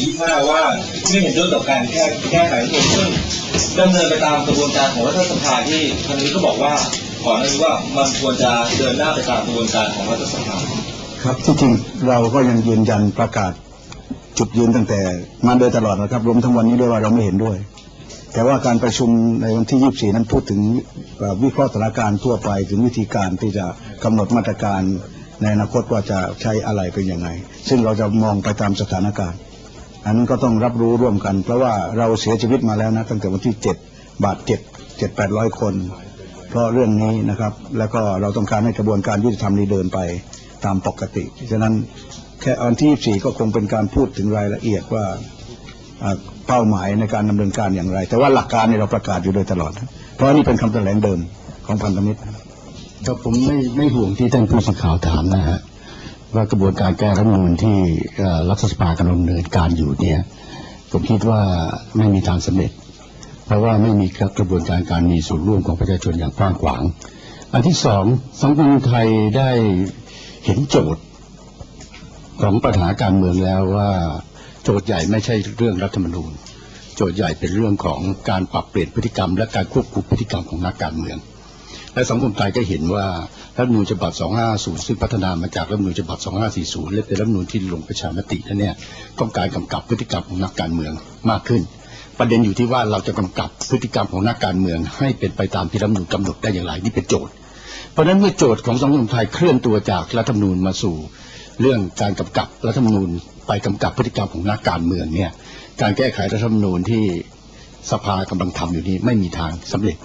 24-25ว่าไม่เห็นด้วยกับการแก้แก้ไขรัฐธรรมนูญซึ่งดำเนินไปตามกระบวนการของรัฐสภาที่ทางนี้ก็บอกว่าก่อนหน้านี้ว่ามันควรจะเดินหน้าไปตามกระบวนการของรัฐสภาครับที่จริงเราก็ยังยืนยันประกาศจุดยืนตั้งแต่มาโดยตลอดนะครับรวมทั้งวันนี้ด้วยว่าเราไม่เห็นด้วย แต่ว่าการประชุมในวันที่ 24 นั้นพูดถึงวิเคราะห์สถานการณ์ทั่วไปถึงวิธีการที่จะกำหนดมาตรการในอนาคตว่าจะใช้อะไรเป็นยังไง ซึ่งเราจะมองไปตามสถานการณ์ อันนั้นก็ต้องรับรู้ร่วมกัน เพราะว่าเราเสียชีวิตมาแล้วนะ ตั้งแต่วันที่7บาทเจ็ดเจ็ดแปดร้อยคน เพราะเรื่องนี้นะครับ แล้วก็เราต้องการให้กระบวนการยุติธรรมนี้เดินไปตามปกติฉะนั้นแค่วันที่24ก็คงเป็นการพูดถึงรายละเอียดว่าเป้าหมายในการดำเนินการอย่างไร แต่ว่าหลักการเนี่ยเราประกาศอยู่โดยตลอด เพราะนนี่เป็นคำแถลงเดิมของพันธมิตรครับผมไม่ไม่ห่วงที่ท่านผู้สื่อข่าวถามนะฮะ ว่ากระบวนการแก้รัฐมนูญที่รัฐสภากำลังดำเนินการอยู่เนี่ยผมคิดว่าไม่มีทางสำเร็จ เพราะว่าไม่มีกระบวนการการมีส่วนร่วมของประชาชนอย่างกว้างขวาง อันที่สองสังคมไทยได้เห็นโจทย์ของปัญหาการเมืองแล้วว่าโจทย์ใหญ่ไม่ใช่เรื่องรัฐธรรมนูญ โจทย์ใหญ่เป็นเรื่องของการปรับเปลี่ยนพฤติกรรม และการควบคุมพฤติกรรมของนักการเมือง และสังคมไทยก็เห็นว่ารัฐมนูญฉบับ 250 ซึ่งพัฒนามาจากรัฐมนูญฉบับ 2540 และเป็นรัฐมนูญที่ลงประชามตินั้นเนี่ยต้องการกำกับพฤติกรรมของนักการเมืองมากขึ้น ประเด็นอยู่ที่ว่าเราจะกำกับพฤติกรรมของนักการเมือง ให้เป็นไปตามที่รัฐมนูญกำหนดได้อย่างไรนี่เป็นโจทย์ เพราะฉะนั้นเมื่อโจทย์ของสังคมไทยเคลื่อนตัวจากรัฐธรรมนูญมาสู่ เรื่องการกำกับรัฐธรรมนูญไปกำกับพฤติกรรมของนักการเมืองเนี่ยการแก้ไขรัฐธรรมนูญที่สภากำลังทำอยู่นี้ไม่มีทางสำเร็จ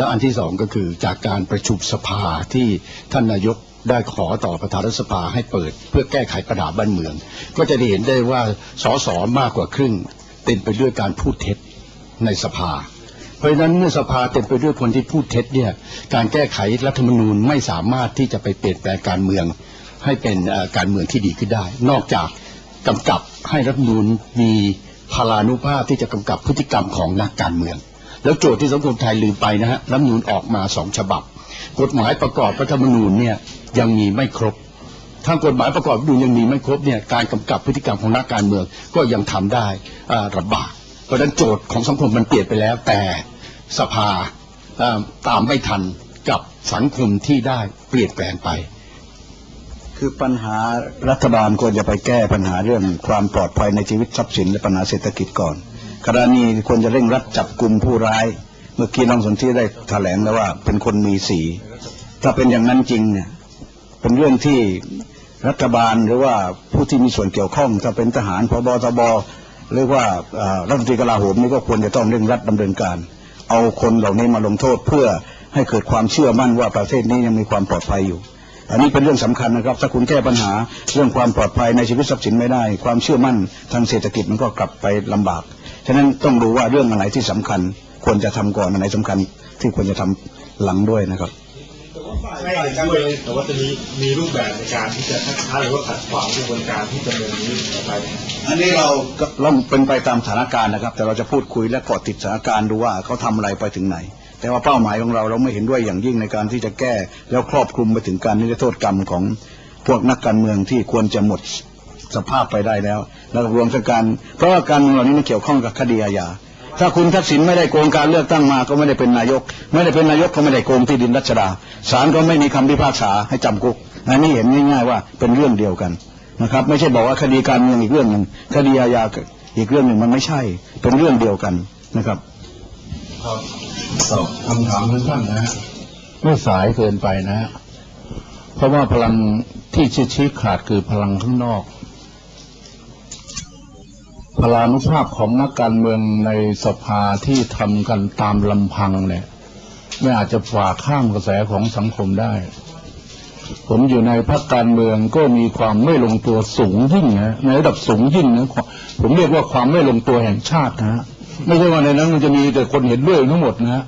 แล้วอันที่สองก็คือจากการประชุมสภาที่ท่านนายกได้ขอต่อประธานรัฐสภาให้เปิด เพื่อแก้ไขปัญหาบ้านเมือง ก็จะได้เห็นได้ว่าสสมากกว่าครึ่งเต็มไปด้วยการพูดเท็จในสภา เพราะฉะนั้นเมื่อสภาเต็มไปด้วยคนที่พูดเท็จเนี่ยการแก้ไขรัฐธรรมนูญไม่สามารถที่จะไปเปลี่ยนแปลงการเมือง ให้เป็นการเมืองที่ดีขึ้นได้ นอกจากกำกับให้รัฐธรรมนูญมีพลานุภาพที่จะกำกับพฤติกรรมของนักการเมือง แล้วโจทย์ที่สังคมไทยลืมไปนะฮะรัฐมนูญออกมาสองฉบับ กฎหมายประกอบรัฐธรรมนูญเนี่ยยังมีไม่ครบถ้ากฎหมายประกอบรัฐธรรมนูญยังมีไม่ครบเนี่ยการกำกับพฤติกรรมของนักการเมืองก็ยังทำได้อ่าลำบากเพราะฉะนั้นโจทย์ของสังคมมันเปลี่ยนไปแล้ว แต่สภาอ่าตามไม่ทันกับสังคมที่ได้เปลี่ยนแปลงไป คือปัญหารัฐบาลควรจะไปแก้ปัญหาเรื่องความปลอดภัยในชีวิตทรัพย์สินและปัญหาเศรษฐกิจก่อน ขณะนี้ควรจะเร่งรัดจับกลุ่มผู้ร้าย เมื่อกี้น้องสนธิได้แถลงแล้วว่า เป็นคนมีสี ถ้าเป็นอย่างนั้นจริงเนี่ยเป็นเรื่องที่รัฐบาลหรือว่าผู้ที่มีส่วนเกี่ยวข้องถ้าเป็นทหารพบตบหรือว่ารัฐมนตรีกลาโหมนี่ก็ควรจะต้องเร่งรัดดำเนินการ เอาคนเหล่านี้มาลงโทษเพื่อให้เกิดความเชื่อมั่นว่าประเทศนี้ยังมีความปลอดภัยอยู่ อันนี้เป็นเรื่องสำคัญนะครับ ถ้าคุณแก้ปัญหาเรื่องความปลอดภัยในชีวิตทรัพย์สินไม่ได้ ความเชื่อมั่นทางเศรษฐกิจมันก็กลับไปลำบาก ฉะนั้นต้องดูว่าเรื่องอะไรที่สำคัญ ควรจะทำก่อนอันไหนสำคัญ ที่ควรจะทำหลังด้วยนะครับไม่ได้ด้วยแต่ว่าจะมีมีรูปแบบในการที่จะคัดค้านหรือว่าขัดขวางกระบวนการที่ดำเนินนี้ต่อไปอันนี้เราก็ต้องเป็นไปตามสถานการณ์นะครับ แต่เราจะพูดคุยและเกาะติดสถานการณ์ดูว่าเขาทำอะไรไปถึงไหน แต่ว่าเป้าหมายของเราเราไม่เห็นด้วยอย่างยิ่งในการที่จะแก้แล้วครอบคลุมไปถึงการนิรโทษกรรมของพวกนักการเมืองที่ควรจะหมดสภาพไปได้แล้ว แล้วรวมทั้งการเพราะว่าการเมืองเหล่านี้มันเกี่ยวข้องกับคดีอาญาถ้าคุณทักษิณไม่ได้โกงการเลือกตั้งมาก็ไม่ได้เป็นนายก ไม่ได้เป็นนายกก็ไม่ได้โกงที่ดินรัชดาศาลก็ไม่มีคำพิพากษาให้จำคุกอันนี้เห็นง่ายๆว่าเป็นเรื่องเดียวกันนะครับ ไม่ใช่บอกว่าคดีการเมืองอีกเรื่องหนึ่งคดีอาญาอีกเรื่องหนึ่งมันไม่ใช่เป็นเรื่องเดียวกันนะครับ ตอบคำถามของท่านนะฮะไม่สายเกินไปนะฮะเพราะว่าพลังที่ชี้ชขาดคือพลังข้างนอก พลานุภาพของนักการเมืองในสภาที่ทำกันตามลำพังเนี่ย ไม่อาจจะฝ่าข้ามกระแสของสังคมได้ ผมอยู่ในพรรคการเมืองก็มีความไม่ลงตัวสูงยิ่งนะในระดับสูงยิ่งนะผมเรียกว่าความไม่ลงตัวแห่งชาตินะฮะ ไม่ใช่ว่าในนั้นมันจะมีแต่คนเห็นด้วยทั้งหมดนะฮะ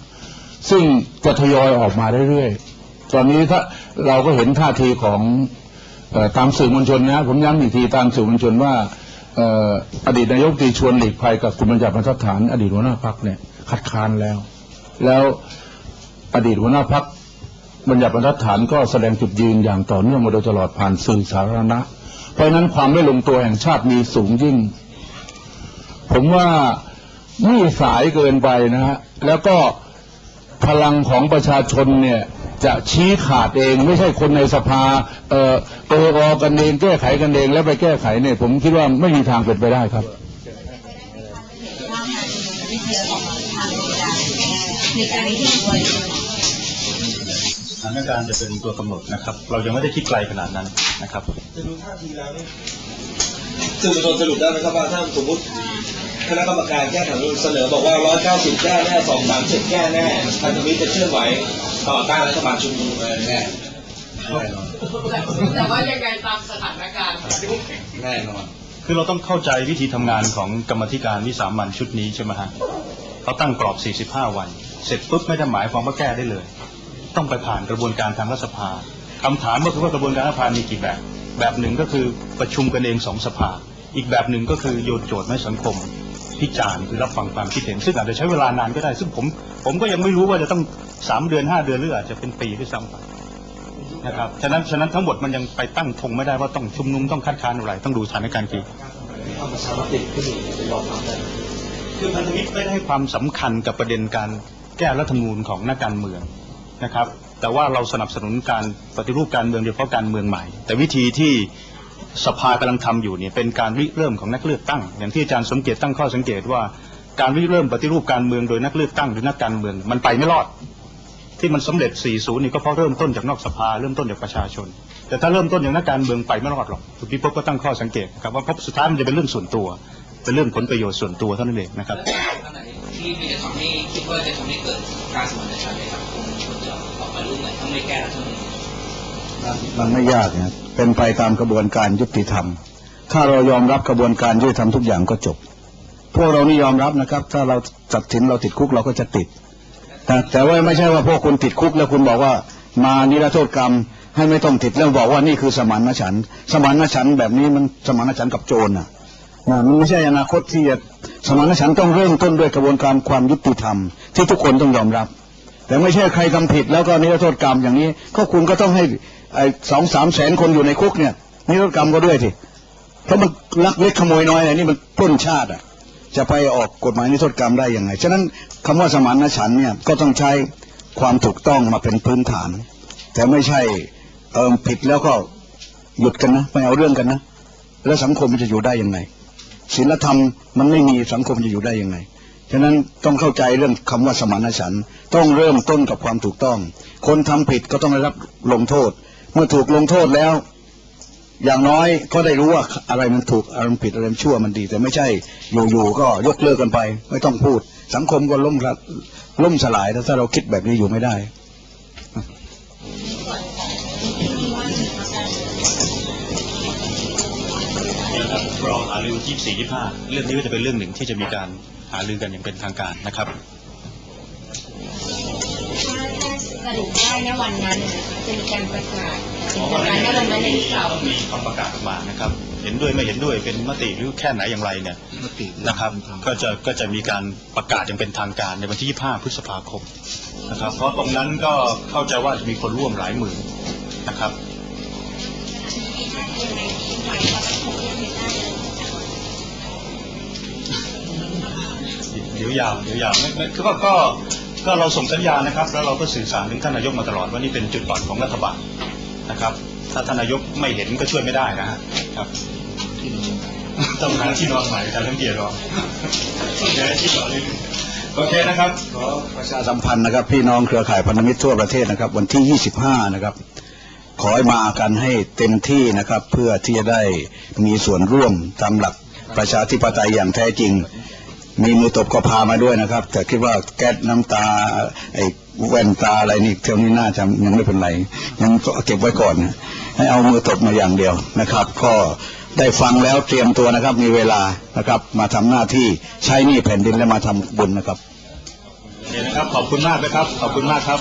ซึ่งจะทยอยออกมาเรื่อยๆตอนนี้ถ้าเราก็เห็นท่าทีของออตามสื่อมวลชนนะผมย้ำอีกทีตามสื่อมวลชนว่าออดีตนายกตีชวนหลีกภัยกับกลุ่มบัญญัติบรรทัดฐาน อดีตหัวหน้าพรรคเนี่ยคัดค้านแล้ว แล้วอดีตหัวหน้าพรรคบัญญัติบรรทัดฐานก็แสดงจุดยืนอย่างต่อเนื่องมาโดยตลอดผ่านสื่อสาธารณะ เพราะนั้นความไม่ลงตัวแห่งชาติมีสูงยิ่ง ผมว่า นี่สายเกินไปนะฮะแล้วก็พลังของประชาชนเนี่ยจะชี้ขาดเองไม่ใช่คนในสภาเออเอออกันเองแก้ไขกันเองแล้วไปแก้ไขเนี่ยผมคิดว่าไม่มีทางเป็นไปได้ครับในการที่จะสถานการณ์จะเป็นตัวกำหนดนะครับ เรายังไม่ได้คิดไกลขนาดนั้นนะครับจะดูท่าทีแล้วนี่สื่อมวลชนสรุปได้ไหมครับว่าถ้าสมมติ คณะกรรมการแก้ไขรัฐธรรมนูญเสนอบอกว่า 190 แก้แน่237 แก้แน่พันธมิตรจะเคลื่อนไหวต่อต้านรัฐบาลชุมนุมอะไรแน่แต่ว่ายังไงตามสถานการณ์แน่นอน คือเราต้องเข้าใจวิธีทำงานของกรรมธิการวิสามันชุดนี้ใช่ไหมฮะเขาตั้งกรอบ 45 วัน เสร็จปุ๊บไม่ได้หมายความว่าแก้ได้เลย ต้องไปผ่านกระบวนการทางรัฐสภาคำถามก็คือว่ากระบวนการรัฐสภามีกี่แบบ แบบหนึ่งก็คือประชุมกันเองสองสภา อีกแบบหนึ่งก็คือโยนโจทย์ให้สังคมพิจารณ์คือรับฟังความคิดเห็นซึ่งอาจจะใช้เวลานานก็ได้ ซึ่งผมผมก็ยังไม่รู้ว่าจะต้องสามเดือนห้าเดือนหรืออาจจะเป็นปีด้วยซ้ำไปนะครับฉะนั้นฉะนั้นทั้งหมดมันยังไปตั้งธงไม่ได้ว่าต้องชุมนุมต้องคัดค้านอะไรต้องดูสถานการณ์จริงเอาประชามติขึ้นอีกจะยอมรับได้คือพันธมิตรไม่ได้ให้ความสำคัญกับประเด็นการแก้รัฐธรรมนูญของนักการเมืองนะครับ แต่ว่าเราสนับสนุนการปฏิรูปการเมืองโดยเฉพาะการเมืองใหม่ แต่วิธีที่ สภากำลังทำอยู่เนี่ยเป็นการริเริ่มของนักเลือกตั้ง อย่างที่อาจารย์สมเกียรติตั้งข้อสังเกตว่าการริเริ่มปฏิรูปการเมืองโดยนักเลือกตั้งหรือนักการเมืองมันไปไม่รอด ที่มันสำเร็จ 40 นี่ก็เพราะเริ่มต้นจากนอกสภาเริ่มต้นจากประชาชน แต่ถ้าเริ่มต้นอย่างนักการเมืองไปไม่รอดหรอกคุณพิภพก็ตั้งข้อสังเกตครับว่าพราะสุดท้ายมันจะเป็นเรื่องส่วนตัว เป็นเรื่องผลประโยชน์ส่วนตัวเท่านั้นเองนะครับที่มีจะทำให้คิดว่าจะทำให้เกิดการสมานฉันท์ไหมครับคงควรจะออกมารูปไหนถ้าไม่แก้รัฐธรรมนูญ มันไม่ยากนะเป็นไปตามกระบวนการยุติธรรม ถ้าเรายอมรับกระบวนการยุติธรรมทุกอย่างก็จบ พวกเรานี่ยอมรับนะครับ ถ้าเราตัดสินเราติดคุกเราก็จะติด แต่แต่ว่าไม่ใช่ว่าพวกคุณติดคุกแล้วคุณบอกว่ามานิรโทษกรรมให้ไม่ต้องติดแล้วบอกว่านี่คือสมานฉัน สมานฉันแบบนี้มันสมานฉันกับโจรน่ะนะมันไม่ใช่อนาคตที่จะสมานฉันต้องเริ่มต้นด้วยกระบวนการความยุติธรรม ที่ทุกคนต้องยอมรับ แต่ไม่ใช่ใครทำผิดแล้วก็นิรโทษกรรมอย่างนี้ ก็คุณก็ต้องให้ ไอ้สองสามแสนคนอยู่ในคุกเนี่ยนิรโทษกรรมก็ด้วยทีเพราะมันลักเล็กขโมยน้อยอะไรนี่มันปล้นชาติอะ จะไปออกกฎหมายนิรโทษกรรมได้ยังไง ฉะนั้นคำว่าสมานฉันเนี่ยก็ต้องใช้ความถูกต้องมาเป็นพื้นฐาน แต่ไม่ใช่เออผิดแล้วก็หยุดกันนะไม่เอาเรื่องกันนะแล้วสังคมมันจะอยู่ได้ยังไงศีลธรรมมันไม่มีสังคมจะอยู่ได้ยังไง ฉะนั้นต้องเข้าใจเรื่องคำว่าสมานฉันต้องเริ่มต้นกับความถูกต้อง คนทำผิดก็ต้องได้รับลงโทษ เมื่อถูกลงโทษแล้ว อย่างน้อยก็ได้รู้ว่าอะไรมันถูกอะไรมันผิดอะไรมันชั่วมันดี แต่ไม่ใช่อยู่ๆก็ยกเลิกกันไป ไม่ต้องพูด สังคมก็ล่มละล่มสลายถ้าเราคิดแบบนี้อยู่ไม่ได้นะครับรอหารือ24 25เรื่องนี้ก็จะเป็นเรื่องหนึ่งที่จะมีการหารือกันอย่างเป็นทางการนะครับ รุปได้ในวันนั้นจะมีการประกาศถึงวันนั้นในวันนั้นในเสาร์มีคำประกาศออกมานะครับ เห็นด้วยไม่เห็นด้วยเป็นมติหรือแค่ไหนอย่างไรเนี่ยนะครับ ก็จะก็จะมีการประกาศอย่างเป็นทางการในวันที่ 25 พฤษภาคมนะครับ เพราะตรงนั้นก็เข้าใจว่าจะมีคนร่วมหลายหมื่นนะครับเดี๋ยวยาวเดี๋ยวยาวไม่ไม่คือว่าก็ ก็เราส่งสัญญาณนะครับ แล้วเราก็สื่อสารถึงท่านนายกมาตลอดว่านี่เป็นจุดอ่อนของรัฐบาลนะครับ ถ้าท่านนายกไม่เห็นก็ช่วยไม่ได้นะฮะครับต้องหาที่นอนใหม่อาจารย์ทั้งเกียรติรอต้องย้ที่นอนเลยโอเคนะครับขอประชาสัมพันธ์นะครับ พี่น้องเครือข่ายพันธมิตรทั่วประเทศนะครับ วันที่ 25 นะครับ ขอให้มากันให้เต็มที่นะครับ เพื่อที่จะได้มีส่วนร่วมตามหลักประชาธิปไตยอย่างแท้จริง มีมือตบก็พามาด้วยนะครับ แต่คิดว่าแก๊สน้ำตา ไอ้แว่นตาอะไรนี่เที่ยวนี้น่าจะยังไม่เป็นไรยังเก็บไว้ก่อนนะให้เอามือตบมาอย่างเดียวนะครับ ก็ได้ฟังแล้วเตรียมตัวนะครับ มีเวลานะครับ มาทำหน้าที่ใช้หนี้แผ่นดินและมาทำบุญนะครับโอเคนะครับ ขอบคุณมากนะครับ ขอบคุณมากครับ